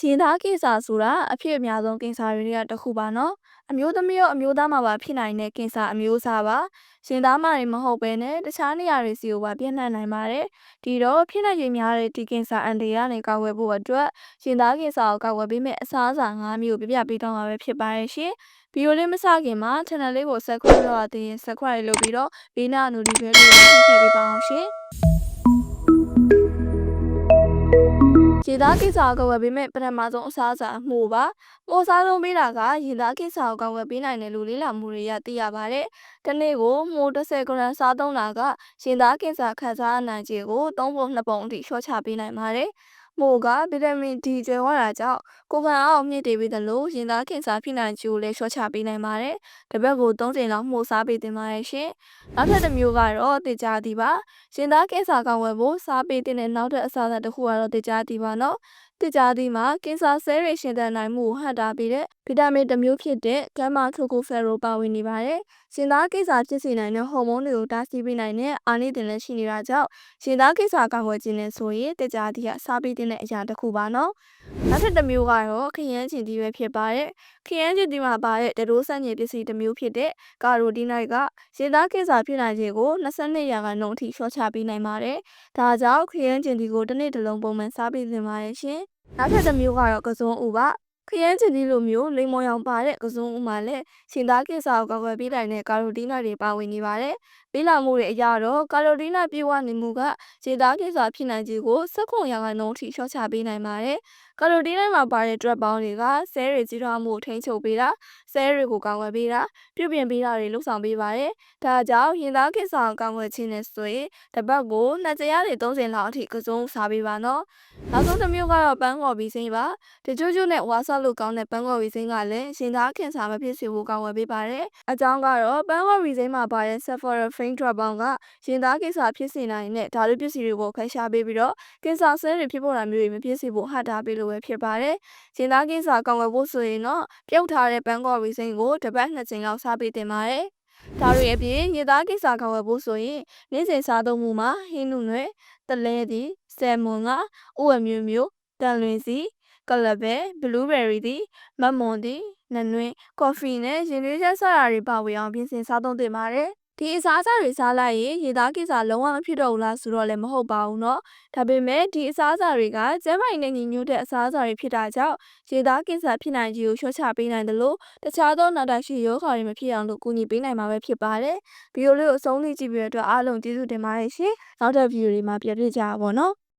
ရင်သားကိစ္စဆိုတာအဖြစ်အများဆုံးကိစ္စတွေတွေကတစ်ခုပါနော်အမျိုးသမီးရောအမျိုးသားမှာပါဖြစ်နိုင်တဲ့ကိစ္စအမျိုးအစားပါရင်သားမှတွေမဟုတ်ပဲနဲ့တခြားနေရာတွေစီကိုပါပြန့်နှံ့နိုင်ပါတယ်ဒီတော့ဖြစ်နိုင်ရင်များတဲ့ဒီကိစ္စအန်တီကနေကောက်ွယ်ဖို့အတွက်ရင်သားကိစ္စကိုကောက်ွယ်ပေးမယ်အစားအစာ၅မျိုးကိုပြပြပေးတော့မှာပဲဖြစ်ပါရဲ့ရှင်ဗီဒီယိုလေးမစခင်မှာ channel လေးကို subscribe လုပ်ရသေးရင် subscribe လုပ်ပြီးတော့ဘေးနား notification လေးကိုထည့်ပေးပါအောင်ရှင် ရေသားကိစ္စကိုကောက်ွယ်ပေးမယ်ပထမဆုံးအစားအစာအမှုပါ။ပိုစားဆုံးပေးတာကရေသားကိစ္စကိုကောက်ွယ်ပေးနိုင်တယ်လို့လေးလာမှုတွေရသိရပါတယ်။တစ်နေ့ကိုမှု30ဂရမ်စားသုံးတာကရေသားကိစ္စခံစားနိုင်ခြေကို3ပုံ2ပုံအထိလျှော့ချပေးနိုင်ပါတယ်။ မို့ကဗီတာမင် D ကျွဲဝတာကြောင့်ကိုယ်ခံအားကိုမြင့်တင်ပေးသလိုရင်သားခင်စာဖြစ်နိုင်ခြေကိုလည်းလျှော့ချပေးနိုင်ပါတယ်။တစ်ပတ်ကို3ချိန်လောက်မှုစားပေးသင့်ပါတယ်ရှင်။နောက်ထပ်တစ်မျိုးကတော့တေချာသည်ပါ။ရင်သားခင်စာကောင်းဝယ်ဖို့စားပေးတဲ့နောက်ထပ်အစားအစာတစ်ခုကတော့တေချာသည်ပါနော်။ တေချာသည်မှာကင်ဆာဆဲတွေရှင်သန်နိုင်မှုကိုဟန့်တားပေးတဲ့ဗီတာမင်တစ်မျိုးဖြစ်တဲ့ဂမ်မာထိုကိုဖယ်ရိုပါဝင်နေပါတယ်။ရှင်သားကိစ္စဖြစ်စေနိုင်တဲ့ဟော်မုန်းတွေကိုတားဆီးပေးနိုင်တဲ့အာနိသင်လည်းရှိနေတာကြောင့်ရှင်သားကိစ္စကောက်ွယ်ခြင်းနဲ့ဆိုရင်တေချာသည်ကစားပေးတဲ့အရာတစ်ခုပါနော်။နောက်ထပ်တစ်မျိုးကတော့ခရမ်းချင်တီပဲဖြစ်ပါတယ်။ခရမ်းချင်တီမှာပါတဲ့တရိုးဆန့်ကျင်ပစ္စည်းတစ်မျိုးဖြစ်တဲ့ကာရိုတီနိုက်ကရင်သားကိစ္စဖြစ်နိုင်ခြင်းကို22ရာခိုင်နှုန်းအထိလျှော့ချပေးနိုင်ပါတယ်။ဒါကြောင့်ခရမ်းချင်တီကိုတစ်နေ့တစ်လုံးပုံမှန်စားပေးသင့်ပါတယ်ရှင်။ နောက်ထပ်တစ်မျိုးကတော့ကစုံဥပါခရမ်းချင်ဒီလိုမျိုးလိမ္မော်ရောင်ပါတဲ့ကစုံဥမှာလည်းရှင်သားကိစ္စကိုကောက်ွယ်ပေးနိုင်တဲ့ကာရိုတီနာတွေပါဝင်နေပါတယ်။ပေးလာမှုတွေအရတော့ကာရိုတီနာပြေဝနေမှုကရှင်သားကိစ္စဖြစ်နိုင်ခြင်းကိုစက်ခွန်ရာခိုင်နှုန်းအထိလျှော့ချပေးနိုင်ပါတယ်။ကာရိုတီနာမှာပါတဲ့ drug ပေါင်းတွေကဆဲတွေကြီးထွားမှုထိန်းချုပ်ပေးတာဆဲတွေကိုကောက်ွယ်ပေးတာပြုပြင်ပေးတာတွေလုပ်ဆောင်ပေးပါတယ်။ဒါကြောင့်ရင်သားကိစ္စကိုကောက်ွယ်ခြင်းနဲ့ဆိုရင်တပတ်ကိုနှစ်ကြိမ်ရည်30လောက်အထိကစုံစားပေးပါနော်။နောက်ဆုံးတစ်မျိုးကတော့ပန်းကော်ပြီးစိမ့်ပါ။တချို့ချို့နဲ့ဝါဆလို့ကောင်းတဲ့ပန်းကော်ရီစိမ်းကလည်းရှင်သားခင်စာမဖြစ်စေဖို့ကောင်းဝယ်ပေးပါတယ်။အကြောင်းကတော့ပန်းကော်ရီစိမ်းမှာပါတဲ့ sulforaphane drug ပေါင်းကရှင်သားခင်စာဖြစ်စေနိုင်တဲ့ဓာတုပစ္စည်းတွေကိုခရှားပေးပြီးတော့ကင်ဆာဆဲတွေဖြစ်ပေါ်တာမျိုးတွေမဖြစ်စေဖို့ဟတ်တာပေးလို့ပဲဖြစ်ပါတယ်။ရှင်သားကင်ဆာကောင်းဝယ်ဖို့ဆိုရင်တော့ပြုတ်ထားတဲ့ပန်းကော်ရီစိမ်းကိုတစ်ပတ်နှစ်ကြိမ်လောက်စားပေးတင်ပါတယ်။ဒါတွေအပြင်ရေသားကိစ္စကောက်ဝယ်ဖို့ဆိုရင်နေ့စဉ်စားသုံးမှုမှာဟင်းနုနွယ်တလဲသည်ဆယ်မွန်ကဥဝမျိုးမျိုးတန်လွင်စီကလဘဲဘလူးဘယ်ရီသည်မတ်မွန်သည်နနွင်းကော်ဖီနဲ့ရင်သွေးချက်ဆရာတွေပါဝင်အောင်ပြင်ဆင်စားသုံးသင့်ပါတယ် ဒီအစားအစာတွေစားလိုက်ရင်ရေသားကိစ္စလုံးဝမဖြစ်တော့ဘူးလားဆိုတော့လည်းမဟုတ်ပါဘူးเนาะဒါပေမဲ့ဒီအစားအစာတွေကကျန်းမာရေးနဲ့ညီညွတ်တဲ့အစားအစာတွေဖြစ်တာကြောင့်ရေသားကိစ္စဖြစ်နိုင်ခြင်းကိုလျှော့ချပေးနိုင်တယ်လို့တခြားသောနာတာရှိရောဂါတွေမဖြစ်အောင်လို့ကူညီပေးနိုင်မှာပဲဖြစ်ပါတယ်ဗီဒီယိုလေးကိုအဆုံးထိကြည့်ပြီးတော့အားလုံးကျေးဇူးတင်ပါတယ်ရှင်နောက်ထပ်ဗီဒီယိုတွေမှာပြန်တွေ့ကြပါဘောနော်